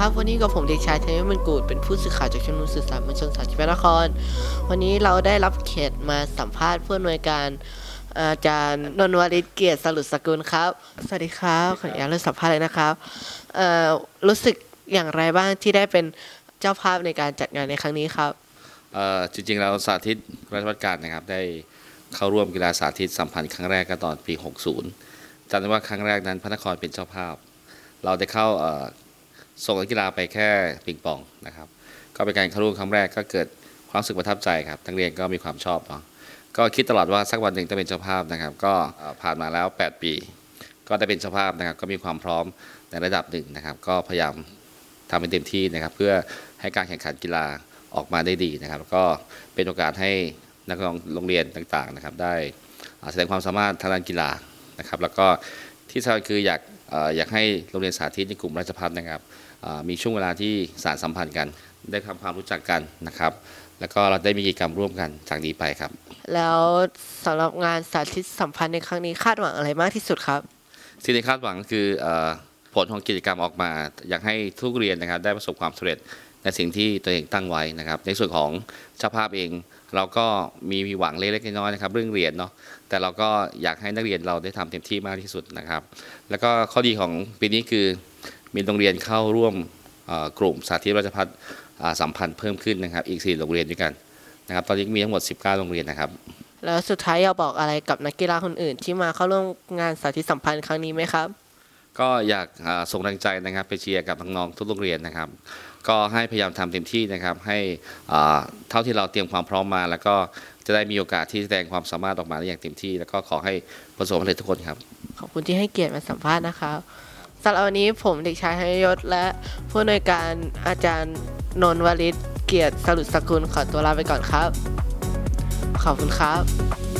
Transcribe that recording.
ครับ วันนี้กับผมเด็กชายเทมิมันกูดเป็นผู้สื่อข่าวจากชมรมสื่อสารมวลชนสาธิตนคร วันนี้เราได้รับเกียรติมาสัมภาษณ์ผู้อำนวยการอาจารย์นนวริศเกียรติสรุปสกุลครับ สวัสดีครับขออนุญาตเริ่มสัมภาษณ์เลยนะครับรู้สึกอย่างไรบ้างที่ได้เป็นเจ้าภาพในการจัดงานในครั้งนี้ครับจริงๆเราสาธิตราชวัฒการนะครับได้เข้าร่วมกีฬาสาธิตสัมพันธ์ครั้งแรกก็ตอนปี 60จำได้ว่าครั้งแรกนั้นพระนครเป็นเจ้าภาพ เราได้เข้า ส่งนักกีฬาไปแค่ปิงปองนะครับ ก็เป็นการเข้าร่วมครั้งแรกก็เกิดความรู้สึกประทับใจครับทั้งเรียนก็มีความชอบเนาะก็คิดตลอดว่าสักวันหนึ่งต้องเป็นเจ้าภาพนะครับ ก็ผ่านมาแล้ว 8 ปี ก็ได้เป็นเจ้าภาพนะครับ ก็มีความพร้อมในระดับหนึ่งนะครับ ก็พยายามทำให้เต็มที่นะครับ เพื่อให้การแข่งขันกีฬาออกมาได้ดีนะครับ ก็เป็นโอกาสให้นักร้องโรงเรียนต่างๆนะครับ ได้แสดงความสามารถทางด้านกีฬานะครับ แล้วก็ที่สำคัญคืออยาก อ่ออยากให้โรงเรียนสาธิตในกลุ่มราชพัฒน์นะครับอ่ามีช่วงเวลาที่สานสัมพันธ์กัน ได้ทำความรู้จักกันนะครับ แล้วก็เราได้มีกิจกรรมร่วมกันจากนี้ไปครับ แล้วสำหรับงานสาธิตสัมพันธ์ในครั้งนี้คาดหวังอะไรมากที่สุดครับ สิ่งที่คาดหวังก็คือเอ่อผลของกิจกรรมออกมา อยากให้ทุกเรียนนะครับได้ประสบความสำเร็จ ในสิ่งที่ตัวเองตั้งไว้นะครับ ในส่วนของเจ้าภาพเองเราก็มีหวังเล็กๆน้อยๆนะครับ เรื่องเรียนเนาะแต่เราก็อยากให้นักเรียนเราได้ทำเต็มที่มากที่สุดนะครับ แล้วก็ข้อดีของปีนี้คือมีโรงเรียนเข้าร่วมกลุ่มสาธิตราชพัฒน์สัมพันธ์เพิ่มขึ้นนะครับ อีก 4 โรงเรียนด้วยกันนะครับ ตอนนี้มีทั้งหมด 19 โรงเรียนนะครับ แล้วสุดท้ายอยากบอกอะไรกับนักกีฬาคนอื่น ที่มาเข้าร่วมงานสาธิตสัมพันธ์ครั้งนี้ไหมครับ ก็อยากส่งแรงใจนะครับไปเชียร์กับน้องๆทุกโรงเรียนนะครับ ก็ให้พยายามทำเต็มที่นะครับ ให้เท่าที่เราเตรียมความพร้อมมา แล้วก็จะได้มีโอกาสที่แสดงความสามารถออกมาได้อย่างเต็มที่ แล้วก็ขอให้ประสบความสำเร็จทุกคนครับ ขอบคุณที่ให้เกียรติมาสัมภาษณ์นะครับสำหรับวันนี้ผมเด็กชายธนยศและผู้อำนวยการอาจารย์นนวริศเกียรติสรุปสกุลขอตัวลาไปก่อนครับ ขอบคุณครับ